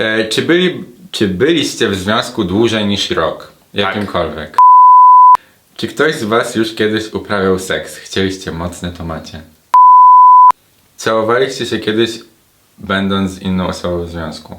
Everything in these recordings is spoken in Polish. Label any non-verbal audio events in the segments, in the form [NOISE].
E, czy, byli, czy byliście w związku dłużej niż rok? Jakimkolwiek. Czy ktoś z was już kiedyś uprawiał seks? Chcieliście mocne, to macie. Całowaliście się kiedyś będąc inną osobą w związku?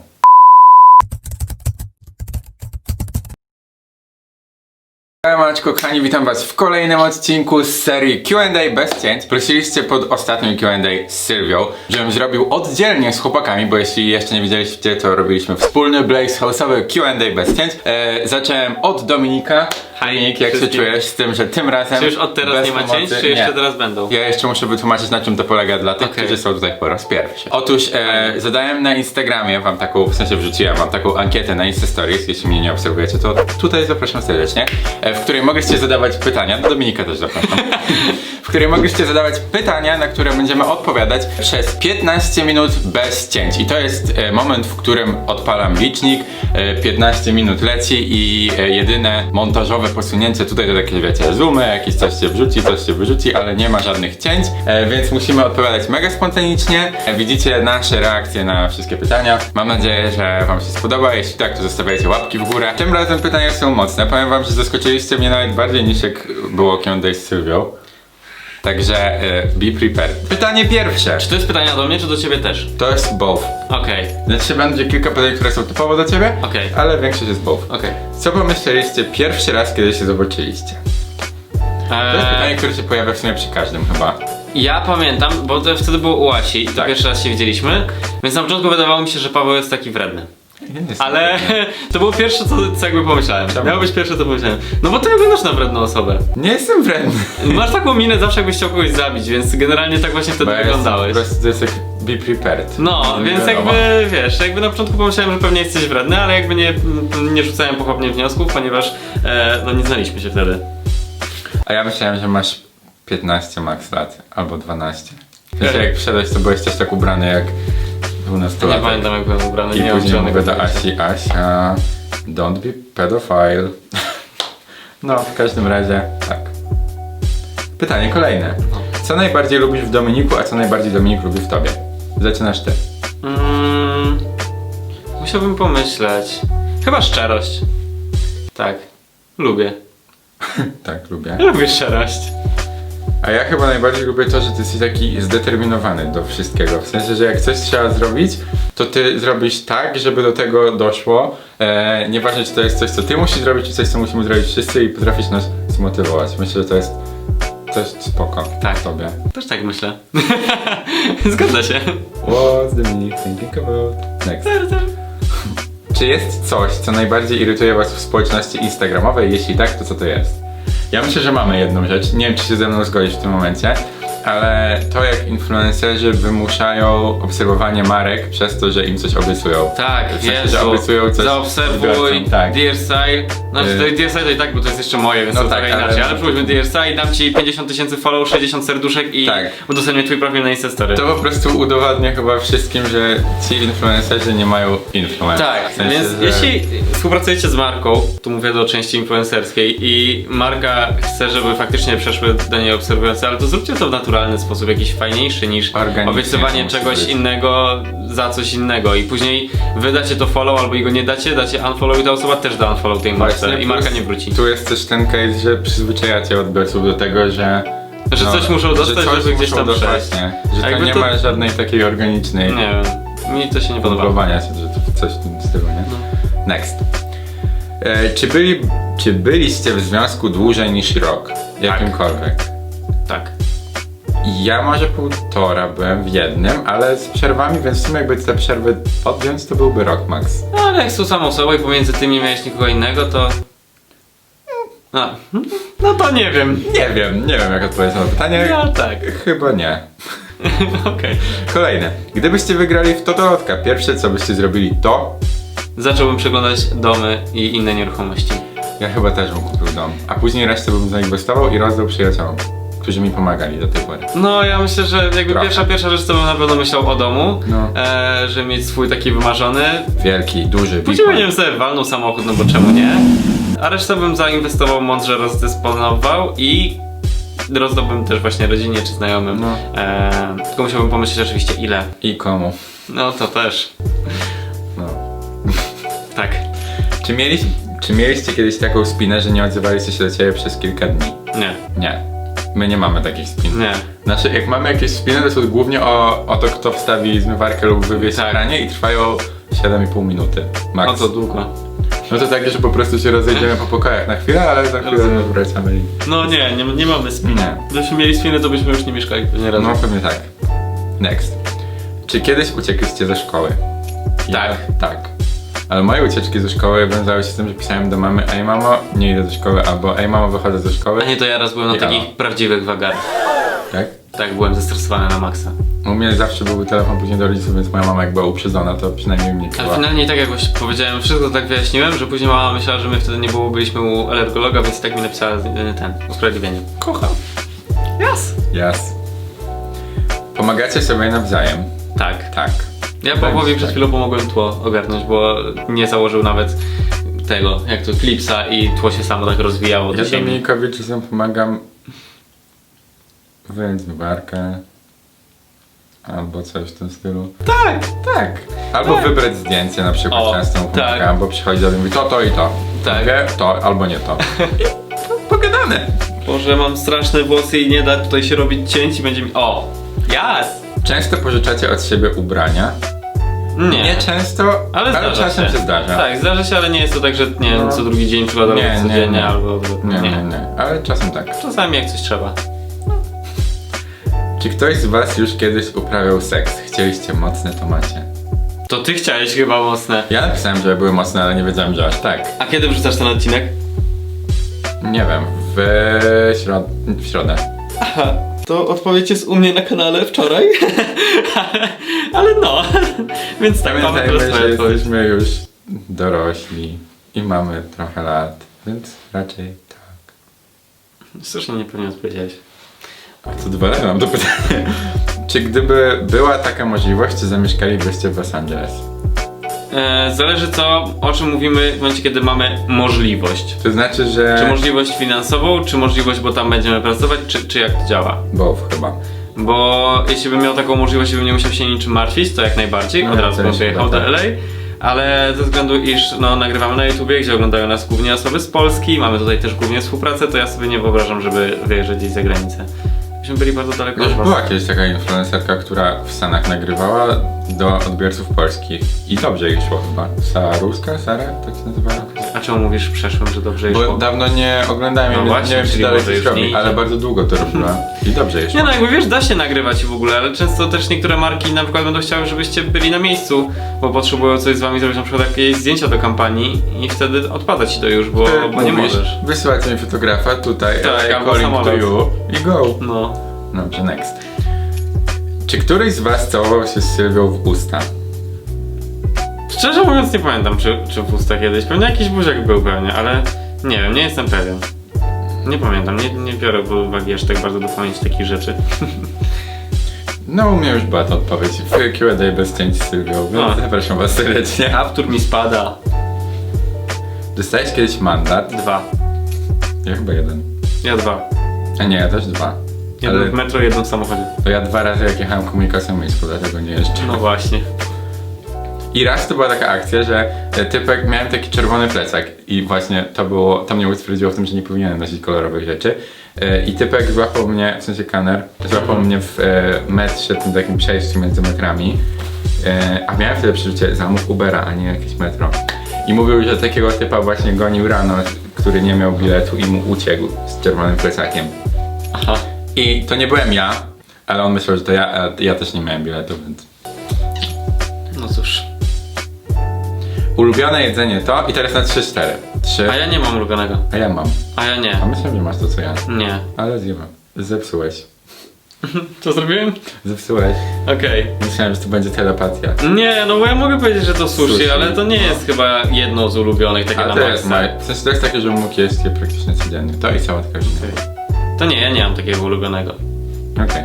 Kochani, witam was w kolejnym odcinku z serii Q&A bez cięć. Prosiliście pod ostatnim Q&A z Sylwią, żebym zrobił oddzielnie z chłopakami, bo jeśli jeszcze nie widzieliście, to robiliśmy wspólny Blaze House'owy Q&A bez cięć. E, zacząłem od Dominika. Dominik, jak się wszystkim. czujesz z tym, że tym razem Czy już od teraz bez nie ma cięć, czy jeszcze nie. teraz będą? Ja jeszcze muszę wytłumaczyć, na czym to polega dla tych, Okej. którzy są tutaj po raz pierwszy. Otóż e, zadałem na Instagramie wam taką, w sensie wrzuciłem wam taką ankietę na Insta Stories, jeśli mnie nie obserwujecie, to tutaj zapraszam serdecznie, e, w której mogliście zadawać pytania, do Dominika też zapraszam, [LAUGHS] w której mogliście zadawać pytania, na które będziemy odpowiadać przez 15 minut bez cięć. I to jest e, moment, w którym odpalam licznik, e, 15 minut leci i e, jedyne montażowe posunięcie tutaj to takie wiecie, zoomy, jakieś coś się wrzuci, coś się wyrzuci, ale nie ma żadnych cięć, e, więc musimy odpowiadać mega spontanicznie. E, Widzicie nasze reakcje na wszystkie pytania. Mam nadzieję, że wam się spodoba. Jeśli tak, to zostawiajcie łapki w górę. Tym razem pytania są mocne. Powiem wam, że zaskoczyliście mnie nawet bardziej niż jak było kiedyś z Sylwią. Także e, be prepared. Pytanie pierwsze. Czy to jest pytanie do mnie, czy do ciebie też? To jest both. Okej, Znaczy będzie kilka pytań, które są typowo do ciebie, Okej. ale większość jest both. okej. Co pomyśleliście pierwszy raz, kiedy się zobaczyliście? To jest pytanie, Eee, które się pojawia w sumie przy każdym chyba. Ja pamiętam, bo to wtedy było u Asi i to Tak. pierwszy raz się widzieliśmy, więc na początku wydawało mi się, że Paweł jest taki wredny. Ale to było pierwsze, co, co jakby pomyślałem. Czemu? Miało być pierwsze, co pomyślałem. No bo ty wyglądasz na wredną osobę. Nie jestem wredny. Masz taką minę zawsze, jakbyś chciał kogoś zabić, więc generalnie tak właśnie wtedy Bo ja wyglądałeś. Po prostu to jest jak be prepared. No, Nie więc wiadomo. jakby wiesz, jakby na początku pomyślałem, że pewnie jesteś wredny, ale jakby nie, nie rzucałem pochopnie wniosków, ponieważ e, no nie znaliśmy się wtedy. A ja myślałem, że masz 15 max lat, albo 12. W sensie Ej. jak wszedłeś, to byłeś też tak ubrany jak 12 Nie pamiętam jak byłem ubrany, I nie mam później zielonego mówię do pojęcia. Asi, Asia, don't be pedophile. [LAUGHS] No, w każdym razie, tak. Pytanie kolejne. Co najbardziej lubisz w Dominiku, a co najbardziej Dominik lubi w tobie? Zaczynasz ty. Mm, musiałbym pomyśleć. Chyba szczerość. Tak. Lubię. [LAUGHS] Tak, lubię. Lubię szczerość. A ja chyba najbardziej lubię to, że ty jesteś taki zdeterminowany do wszystkiego. W sensie, że jak coś trzeba zrobić, to ty zrobisz tak, żeby do tego doszło. E, nieważne, czy to jest coś, co ty musisz zrobić, czy coś, co musimy zrobić wszyscy i potrafisz nas zmotywować. Myślę, że to jest coś spoko Tak. tobie. Też tak myślę. [LAUGHS] Zgadza się. What's Dominic thinking about? Next. Czy jest coś, co najbardziej irytuje was w społeczności instagramowej? Jeśli tak, to co to jest? Ja myślę, że mamy jedną rzecz. Nie wiem, czy się ze mną zgodzisz w tym momencie, ale to jak influencerzy wymuszają obserwowanie marek przez to, że im coś obiecują. Tak, sensie, Jezu, że obiecują coś zaobserwuj, odbiorcom, tak. Dear Style. Znaczy, Y- to Dear Style to i tak, bo to jest jeszcze moje, więc No to tak, trochę ale- inaczej. Ale przypuśćmy Dear Style, dam ci 50 tysięcy follow, 60 serduszek i Tak. udostępnię twój profil na Instastory. To po prostu udowadnia chyba wszystkim, że ci influencerzy nie mają influence. Tak, W sensie, więc jeśli współpracujecie z marką, tu mówię do części influencerskiej i marka chce, żeby faktycznie przeszły do niej obserwujące, ale to zróbcie to w naturalny sposób, jakiś fajniejszy niż Organicznie obiecywanie musi czegoś być. innego za coś innego i później wy dacie to follow albo go nie dacie, dacie unfollow i ta osoba też da unfollow tej marce Właśnie i marka plus nie wróci. Tu jest też ten case, że przyzwyczajacie odbiorców do tego, że Że coś muszą dostać, coś żeby gdzieś muszą tam dostać, przejść. Nie, że to Jakby nie to- ma żadnej takiej organicznej Nie wiem, mi to się nie podoba. podobania się, że to coś w tym stylu, nie? No. Next. E, czy, byli, czy byliście w związku dłużej niż rok? Jakimkolwiek. Ja może półtora byłem w jednym, ale z przerwami, więc w sumie jakby te przerwy odjąć, to byłby rok max. No, ale jak są samą osobą i pomiędzy tym nie miałeś nikogo innego, to... A, no to nie wiem. Nie wiem, nie wiem jak odpowiedzieć na to pytanie. No tak. Chyba nie. [LAUGHS] Okej. Kolejne. Gdybyście wygrali w Totolotka, pierwsze co byście zrobili to... Zacząłbym przeglądać domy i inne nieruchomości. Ja chyba też bym kupił dom, a później resztę bym zainwestował i rozdał przyjaciołom, którzy mi pomagali do tej pory. No ja myślę, że jakby Trochę. pierwsza, pierwsza rzecz to bym na pewno myślał o domu, No. e, że mieć swój taki wymarzony. Wielki, duży, Później bym sobie walnął samochód, no bo czemu nie? A resztę bym zainwestował, mądrze rozdysponował i rozdałbym też właśnie rodzinie czy znajomym. No. E, tylko musiałbym pomyśleć oczywiście ile. I komu. No to też. No. [LAUGHS] Czy, mieliś, czy mieliście kiedyś taką spinę, że nie odzywaliście się do ciebie przez kilka dni? Nie, Nie. My nie mamy takich spin. nie. Znaczy, jak mamy jakieś spiny, to są głównie o, o to, kto wstawi zmywarkę lub wywiesi Tak. pranie i trwają 7,5 minuty. Max. O to długo. No to takie, że po prostu się rozejdziemy po pokojach na chwilę, ale za chwilę Rozumiem. wracamy i... No nie, nie, nie mamy spiny. Nie. Gdybyśmy mieli spiny, to byśmy już nie mieszkali pewnie razem. No pewnie tak. Next. Czy kiedyś uciekliście ze szkoły? Tak. tak. Ale moje ucieczki ze szkoły wiązały się z tym, że pisałem do mamy Ej mamo, nie idę do szkoły, albo Ej mamo, wychodzę ze szkoły. A nie, to ja raz byłem na takich prawdziwych wagarach. Tak? Tak, byłem zestresowany na maksa. U mnie zawsze był telefon później do rodziców, więc moja mama jak była uprzedzona, to przynajmniej mnie Ale czuła. finalnie tak jak właśnie powiedziałem, wszystko tak wyjaśniłem, że później mama myślała, że my wtedy nie było, byliśmy u alergologa, więc tak mi napisała y, ten, usprawiedliwienie. Kocham. Jas. Jas. Pomagacie sobie nawzajem. Tak. Tak. Ja mi Pawłowi się, przed tak. chwilą pomogłem tło ogarnąć, bo nie założył nawet tego, jak to, klipsa i tło się samo tak rozwijało do Ja ziemi. Dominikowi czasem pomagam wyjąć zmywarkę. Albo coś w tym stylu. Tak, tak. Albo Tak. wybrać zdjęcie na przykład O, często mu tak. bo przychodzi do mnie i mówi to, to i to. Tak. Mówię, to albo nie to. I [LAUGHS] to pogadane. Boże, mam straszne włosy i nie da tutaj się robić cięć i będzie mi... O! Jas! Często pożyczacie od siebie ubrania. Nie. Nie często, ale, ale, zdarza czasem się, zdarza. Tak, zdarza się, ale nie jest to tak, że nie No. co drugi dzień przykładowo Nie, nie, codziennie nie. albo... Nie, nie, nie. Ale czasem tak. Czasami jak coś trzeba. Czy ktoś z was już kiedyś uprawiał seks? Chcieliście mocne, to macie. To ty chciałeś chyba mocne. Ja napisałem, że były mocne, ale nie wiedziałem, że aż tak. A kiedy wrzucasz ten odcinek? Nie wiem, w, środ... w środę. Aha, to odpowiedź jest u mnie na kanale wczoraj. [LAUGHS] ale no, [LAUGHS] więc tak mamy Pamiętajmy, teraz że twoją odpowiedź. jesteśmy już dorośli i mamy trochę lat, więc raczej tak. Słusznie nie pewnie odpowiedziałeś. A co dwa razy mam to pytanie. Czy gdyby była taka możliwość, czy zamieszkalibyście w Los Angeles? E, zależy co, o czym mówimy w momencie, kiedy mamy możliwość. To znaczy, że... Czy możliwość finansową, czy możliwość, bo tam będziemy pracować, czy, czy jak to działa? Both chyba. Bo jeśli bym miał taką możliwość i bym nie musiał się niczym martwić, to jak najbardziej, No, od razu też bym wyjechał do chyba tak. LA. Ale ze względu, iż no, nagrywamy na YouTubie, gdzie oglądają nas głównie osoby z Polski, mamy tutaj też głównie współpracę, to ja sobie nie wyobrażam, żeby wyjeżdżać gdzieś za granicę. Myśmy byli bardzo daleko Już od was. była kiedyś taka influencerka, która w Stanach nagrywała do odbiorców polskich i dobrze jej szło chyba. Sara Ruska? Sara? Tak się nazywała? Czemu mówisz w przeszłym, że dobrze Bo szło? dawno nie oglądałem, No właśnie, nie wiem czy czyli dalej może coś już nie robi, idzie. ale bardzo długo to robiła i dobrze szło. Nie no, jakby wiesz, da się nagrywać w ogóle, ale często też niektóre marki na przykład będą chciały, żebyście byli na miejscu, bo potrzebują coś z wami zrobić, na przykład jakieś zdjęcia do kampanii i wtedy odpada ci to już, bo, Ty bo nie mówisz, możesz. Wysyłać mi fotografa tutaj, Tak, albo calling to samolot. you i go. No. Dobrze, next. Czy któryś z was całował się z Sylwią w usta? Szczerze mówiąc nie pamiętam, czy, czy w ustach kiedyś, pewnie jakiś buziak był pewnie, ale nie wiem, nie jestem pewien. Nie pamiętam, nie, nie biorę pod uwagę aż tak bardzo do pamięci takich rzeczy. [LAUGHS] No, u mnie już była ta odpowiedź w Q&A bez cięć z Sylwią, więc No. zapraszam was serdecznie. [LAUGHS] Aptur mi spada. Dostałeś kiedyś mandat? Dwa. Ja chyba jeden. Ja dwa. A nie, ja też dwa. Jeden Ale w metro, jeden w samochodzie. to ja dwa razy jak jechałem komunikacją miejską, dlatego nie jeszcze. No właśnie. I raz to była taka akcja, że e, typek, miałem taki czerwony plecak i właśnie to było, to mnie utwierdziło w tym, że nie powinienem nosić kolorowych rzeczy. E, I typek złapał mnie, w sensie kaner, złapał mnie w e, metrze, tym takim przejściu między metrami. A miałem wtedy przeczucie, zamów Ubera, a nie jakieś metro. I mówił, że takiego typa właśnie gonił rano, który nie miał biletu i mu uciekł z czerwonym plecakiem. Aha. I to nie byłem ja, ale on myślał, że to ja, a ja też nie miałem biletu, więc... No cóż. Ulubione jedzenie to i teraz na 3-4. 3. A ja nie mam ulubionego. A ja mam. A ja A nie. myślę, że masz to co ja. Nie. Ale zjemy. Zepsułeś. [LAUGHS] Co zrobiłem? Zepsułeś. Okej. Myślałem, że to będzie telepatia. Nie, no bo ja mogę powiedzieć, że to sushi, Sushi, ale to nie no. jest chyba jedno z ulubionych, takie A na to jest maksa. moje. W sensie to jest takie, że mógł jeść je praktycznie codziennie. To i sałatka okay. To nie, ja nie mam takiego ulubionego. Okej.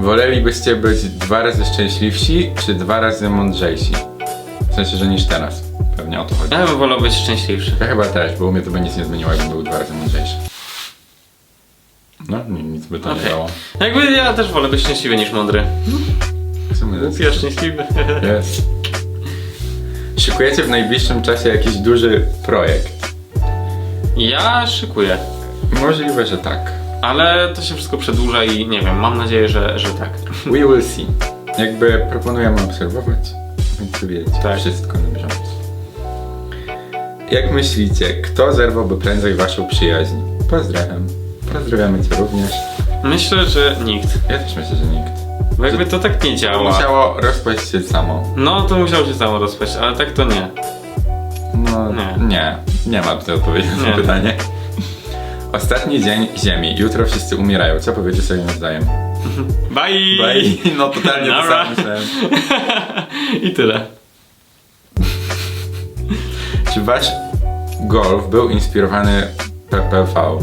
Wolelibyście być dwa razy szczęśliwsi, czy dwa razy mądrzejsi? W sensie, że niż teraz. Pewnie o to chodzi. Ja bym wolał być szczęśliwszy. Ja chyba też, bo u mnie to by nic nie zmieniło, jakbym był dwa razy mądrzejszy. No, ni- nic by to nie Okej. dało. Jakby ja też wolę być szczęśliwy niż mądry. W sumie Głupi, a szczęśliwy. Jest. [LAUGHS] szykujecie w najbliższym czasie jakiś duży projekt? Ja szykuję. Możliwe, że tak. Ale to się wszystko przedłuża i nie wiem, mam nadzieję, że, że tak. We will see. Jakby proponujemy obserwować, więc wiecie Tak. wszystko na bieżąco. Jak myślicie, kto zerwałby prędzej waszą przyjaźń? Pozdrawiam. Pozdrawiamy cię również. Myślę, że nikt. Ja też myślę, że nikt. Bo jakby to tak nie To działa. musiało rozpaść się samo. No to musiał się samo rozpaść, ale tak to nie. No, Nie. nie. Nie, ma tutaj odpowiedzi na Nie. to pytanie. Ostatni dzień Ziemi. Jutro wszyscy umierają. Co powiecie sobie nawzajem? Bye! Bye. No totalnie to Nara. samo myślałem. [LAUGHS] I tyle. Czy wasz golf był inspirowany PPV?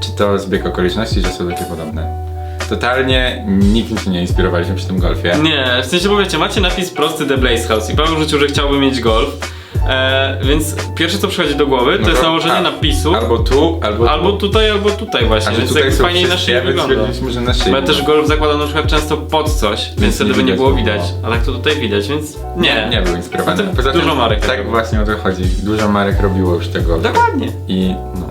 Czy to zbieg okoliczności, że są takie podobne? Totalnie nikim się nie inspirowaliśmy przy tym golfie. Nie, w sensie bo wiecie, macie napis prosty The Blaze House i Paweł rzucił, że chciałby mieć golf. E, więc pierwsze co przychodzi do głowy to No jest to- nałożenie a- napisu. Albo tu, albo, Albo tu. tutaj, albo tutaj właśnie, A że więc tutaj jakby są fajniej na wszystkie, szyi więc wygląda. stwierdziliśmy, że na szyi. Bo ja też golf zakładam na przykład często pod coś, więc wtedy by nie widać było by widać. A tak to tutaj widać, więc nie. Nie był inspirowany. No to dużo marek tak Tak robi. właśnie o to chodzi. Dużo marek robiło już tego. Dokładnie. I no.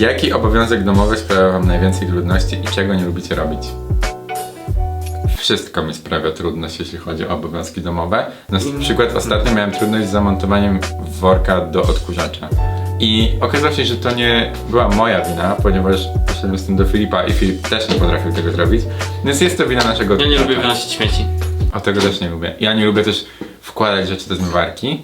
Jaki obowiązek domowy sprawia wam najwięcej trudności i czego nie lubicie robić? Wszystko mi sprawia trudność, jeśli chodzi o obowiązki domowe. Na przykład ostatnio miałem trudność z zamontowaniem worka do odkurzacza. I okazało się, że to nie była moja wina, ponieważ poszedłem z tym do Filipa i Filip też nie potrafił tego zrobić. Więc jest to wina naszego Ja nie odkurzacza. lubię wynosić śmieci. A tego też nie lubię. Ja nie lubię też wkładać rzeczy do zmywarki,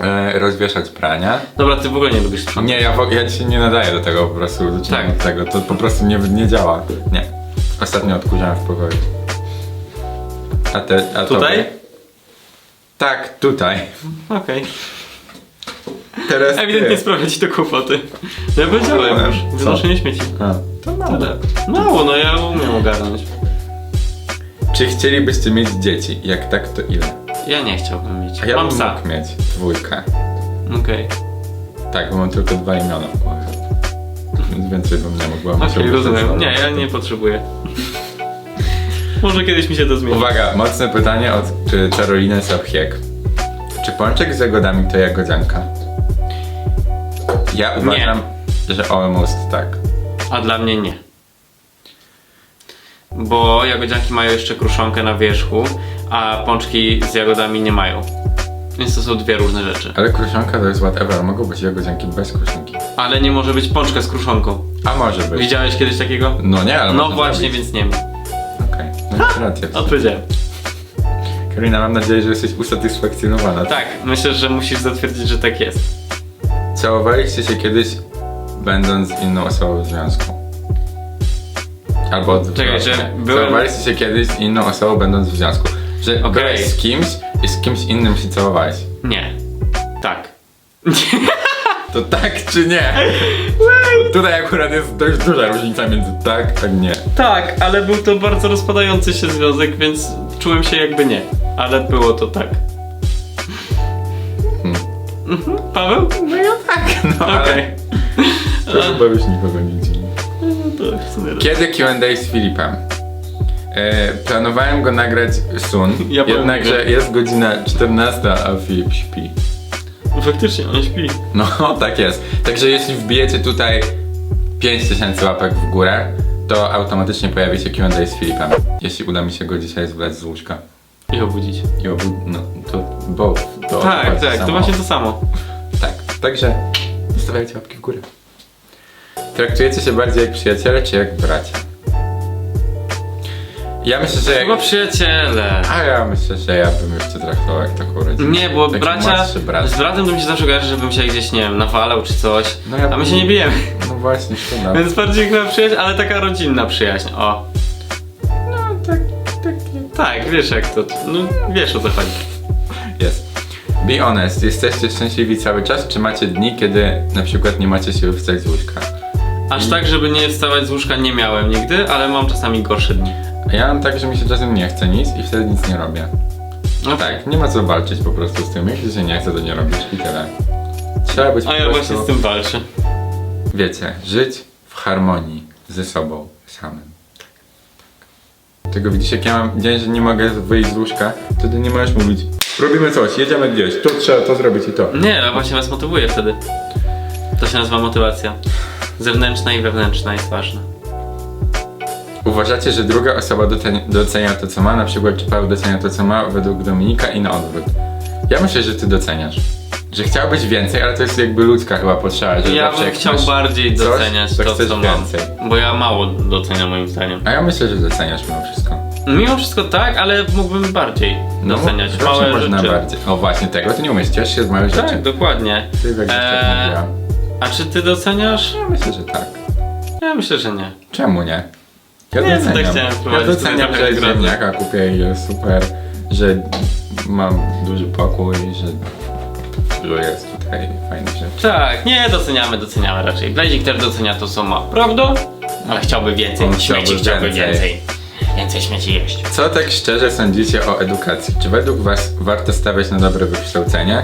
e, rozwieszać prania. Dobra, ty w ogóle nie lubisz sprzątać. Nie, ja, w- ja się nie nadaję do tego po prostu. Zaczynam Tak. od tego. To po prostu nie, nie działa. Nie. Ostatnio odkurzałem w pokoju. A te. A Tutaj? tobie? Tak, tutaj. Okej. Teraz. Ewidentnie ty. sprawia ci to kłopoty. Ja powiedziałem Co? już. Wynoszenie śmieci. A, to mało. Tyle. Mało, no ja umiem ogarnąć. Czy chcielibyście mieć dzieci? Jak tak, to ile? Ja nie chciałbym mieć. A ja Mam bym psa. mógł mieć dwójkę. Okej. Tak, bo mam tylko dwa imiona w głowie. Więc więcej bym nie mógł. bo Okej, musiałbym rozumiem. Nie, ja nie potrzebuję. Może kiedyś mi się to zmieni. Uwaga, mocne pytanie od y, Karoliny Sapchiek. Czy pączek z jagodami to jagodzianka? Ja uważam, że almost tak. A dla mnie nie. Bo jagodzianki mają jeszcze kruszonkę na wierzchu, a pączki z jagodami nie mają. Więc to są dwie różne rzeczy. Ale kruszonka to jest whatever, mogą być jagodzianki bez kruszonki. Ale nie może być pączka z kruszonką. A może być. Widziałeś kiedyś takiego? No nie, ale No można właśnie, zrobić. więc nie ma. Rację. Odpowiedziałem. Karolina, mam nadzieję, że jesteś usatysfakcjonowana. Tak, myślę, że musisz zatwierdzić, że tak jest. Całowaliście się kiedyś, będąc z inną osobą w związku? Albo odwrotnie. Czekaj, że byłem- Całowaliście się kiedyś z inną osobą, będąc w związku. Że Okej. byłeś z kimś i z kimś innym się całowałeś. Nie. Tak. [LAUGHS] To tak czy nie? Bo Tutaj akurat jest dość duża różnica między tak a nie. Tak, ale był to bardzo rozpadający się związek, więc czułem się jakby nie. Ale było to tak. Hmm. Mhm. Paweł? [LAUGHS] No ja tak, no Okej. ale... To chyba już nikogo nie dziwi. No to w sumie Kiedy Q&A z Filipem? E, planowałem go nagrać sun, Ja powiem jednakże tak. jest godzina 14, a Filip śpi. Faktycznie, on śpi. No, [LAUGHS] tak jest. Także jeśli wbijecie tutaj 5000 łapek w górę, to automatycznie pojawi się Q&A z Filipem. Jeśli uda mi się go dzisiaj zwlec z łóżka. I obudzić. I obu... no, to both. To Tak, tak, to właśnie to samo. Tak, także zostawiajcie łapki w górę. Traktujecie się bardziej jak przyjaciele, czy jak bracia? Ja myślę, że Chyba przyjaciele. A ja myślę, że ja bym już cię traktował jak taką rodzinę. Nie, bo Taki bracia. młodszy brat. Z bratem to mi się zawsze kojarzy, żebym się gdzieś, nie wiem, nawalał czy coś. No ja A my się nie bijemy. No właśnie, [LAUGHS] szkoda. Więc bardziej chyba przyjaźń, ale taka rodzinna przyjaźń. O. No tak, tak Tak, wiesz jak to. No wiesz o co chodzi. jest. Be honest, jesteście szczęśliwi cały czas, czy macie dni, kiedy na przykład nie macie siły wstać z łóżka? Aż tak, żeby nie wstawać z łóżka nie miałem nigdy, ale mam czasami gorsze dni. A ja mam tak, że mi się czasem nie chce nic i wtedy nic nie robię. No Tak, nie ma co walczyć po prostu z tym. Jak się nie chce, to nie robisz i tyle. Trzeba być A po ja prostu... właśnie z tym walczę. Wiecie, żyć w harmonii ze sobą samym. Tego widzisz, jak ja mam dzień, że nie mogę wyjść z łóżka, wtedy nie możesz mówić Robimy coś, jedziemy gdzieś, to trzeba to zrobić i to. Nie, a właśnie was motywuje wtedy. To się nazywa motywacja. Zewnętrzna i wewnętrzna jest ważna. Uważacie, że druga osoba docenia, to, co ma? Na przykład, czy Paweł docenia to, co ma według Dominika i na odwrót? Ja myślę, że ty doceniasz. Że chciałbyś więcej, ale to jest jakby ludzka chyba potrzeba, że Ja zawsze bym jak chciał masz bardziej coś, doceniać to chcesz co mam. więcej. Bo ja mało doceniam moim zdaniem. A ja myślę, że doceniasz mimo wszystko. Mimo wszystko tak, ale mógłbym bardziej doceniać zawsze małe No, można rzeczy. bardziej. O właśnie, tego ty nie umiesz, ciesz się z małych rzeczy. Tak, dokładnie. Ty tak eee... tak Eee, a czy ty doceniasz? Ja myślę, że tak. Ja myślę, że nie. Czemu nie? Ja Nie, doceniam. tak chciałem ja wprowadzić doceniam, tutaj że trochę ziemniaka kupię i jest super, że mam duży pokój, że dużo jest tutaj fajnych rzeczy. Tak, nie, doceniamy, doceniamy raczej. Blazik też docenia to, co ma. Prawda? Ale chciałby więcej. On śmieci chciałby chciałby więcej. więcej. Więcej śmieci jeść. Co tak szczerze sądzicie o edukacji? Czy według was warto stawiać na dobre wykształcenie?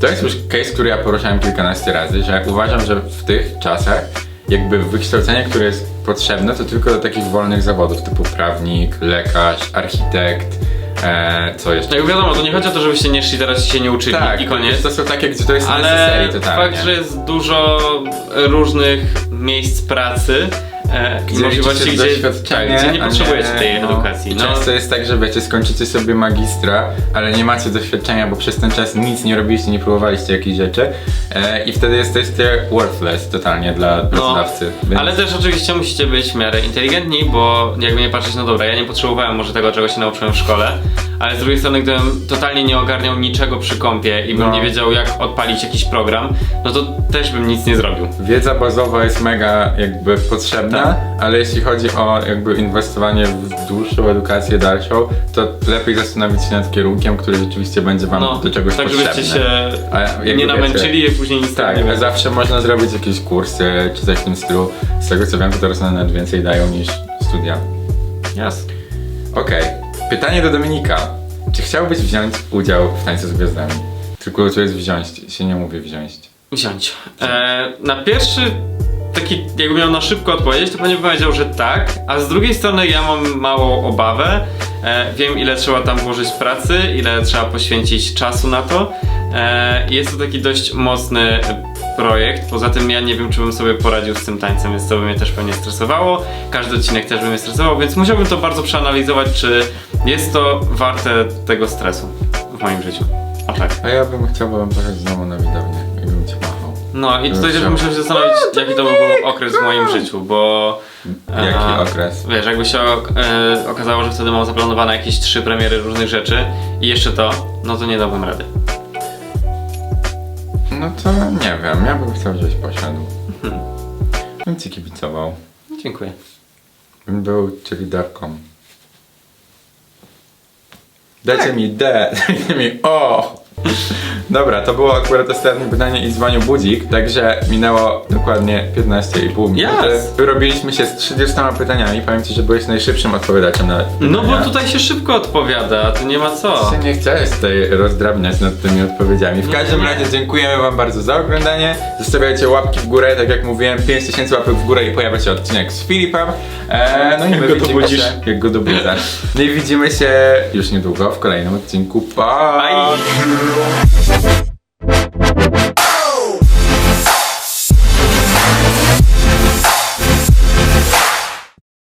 To jest już case, który ja poruszałem kilkanaście razy, że uważam, że w tych czasach jakby wykształcenie, które jest potrzebne, to tylko do takich wolnych zawodów typu prawnik, lekarz, architekt, e, co jeszcze? Jak wiadomo, to nie chodzi o to, żebyście nie szli teraz i się nie uczyli Tak, i koniec. To są takie, gdzie to jest Ale totalnie. fakt, że jest dużo różnych miejsc pracy e, możliwości, gdzie, gdzie nie a potrzebujecie tej no. edukacji. No, często jest tak, że wiecie, skończycie sobie magistra, ale nie macie doświadczenia, bo przez ten czas nic nie robiliście, nie próbowaliście jakichś rzeczy e, i wtedy jesteście worthless totalnie dla pracodawcy. więc- Ale też oczywiście musicie być w miarę inteligentni, bo jakby nie patrzeć, no dobra, ja nie potrzebowałem może tego, czego się nauczyłem w szkole, ale z drugiej strony, gdybym totalnie nie ogarniał niczego przy kompie i bym No. nie wiedział, jak odpalić jakiś program, no to też bym nic nie zrobił. Wiedza bazowa jest mega jakby potrzebna, Tak. ale jeśli chodzi o jakby inwestowanie w dłuższą edukację dalszą, to lepiej zastanowić się nad kierunkiem, który rzeczywiście będzie wam No, do czegoś tak potrzebny. żebyście się nie wiecie- namęczyli i później nic Tak, nie zawsze można zrobić jakieś kursy czy coś w tym stylu. Z tego co wiem, to teraz one nawet więcej dają niż studia. Jasne. Okej, pytanie do Dominika. Czy chciałbyś wziąć udział w Tańcu z Gwiazdami? Tylko to jest wziąć, się nie mówi wziąć. Wziąć. E, na pierwszy taki, jakby miał na szybko odpowiedzieć, to pewnie bym powiedział, że tak, a z drugiej strony ja mam małą obawę. E, wiem, ile trzeba tam włożyć pracy, ile trzeba poświęcić czasu na to. E, jest to taki dość mocny projekt. Poza tym ja nie wiem, czy bym sobie poradził z tym tańcem, więc to by mnie też pewnie stresowało. Każdy odcinek też by mnie stresował, więc musiałbym to bardzo przeanalizować, czy jest to warte tego stresu w moim życiu. A tak. A ja bym chciał wam pojechać z domu na widownię bym cię. No i tutaj też muszę się zastanowić, jaki to by był okres w moim życiu, bo... Jaki e, okres? Wiesz, jakby się ok- e, okazało, że wtedy mam zaplanowane jakieś trzy premiery różnych rzeczy i jeszcze to, no to nie dałbym rady. No to nie wiem, ja bym chciał, żebyś poszedł. Hmm. Bym ci kibicował. Dziękuję. Bym był cheerleaderką. Dajcie mi D, [LAUGHS] dajcie mi O! [LAUGHS] Dobra, to było akurat ostatnie pytanie i dzwonił budzik, także minęło dokładnie 15,5 minuty. Yes. Wyrobiliśmy się z 30 pytaniami, powiem ci, że byłeś najszybszym odpowiadaczem na No bo pytania. tutaj się szybko odpowiada, tu nie ma co. Się nie chciałeś tutaj rozdrabniać nad tymi odpowiedziami. W Nie, każdym nie. razie dziękujemy wam bardzo za oglądanie. Zostawiajcie łapki w górę, tak jak mówiłem, 5000 łapek w górę i pojawia się odcinek z Filipem. Eee, no i Jak my go widzimy dobudzisz. się, jak go dobudzasz. [LAUGHS] No i widzimy się już niedługo w kolejnym odcinku. Pa! Bye. Thank you.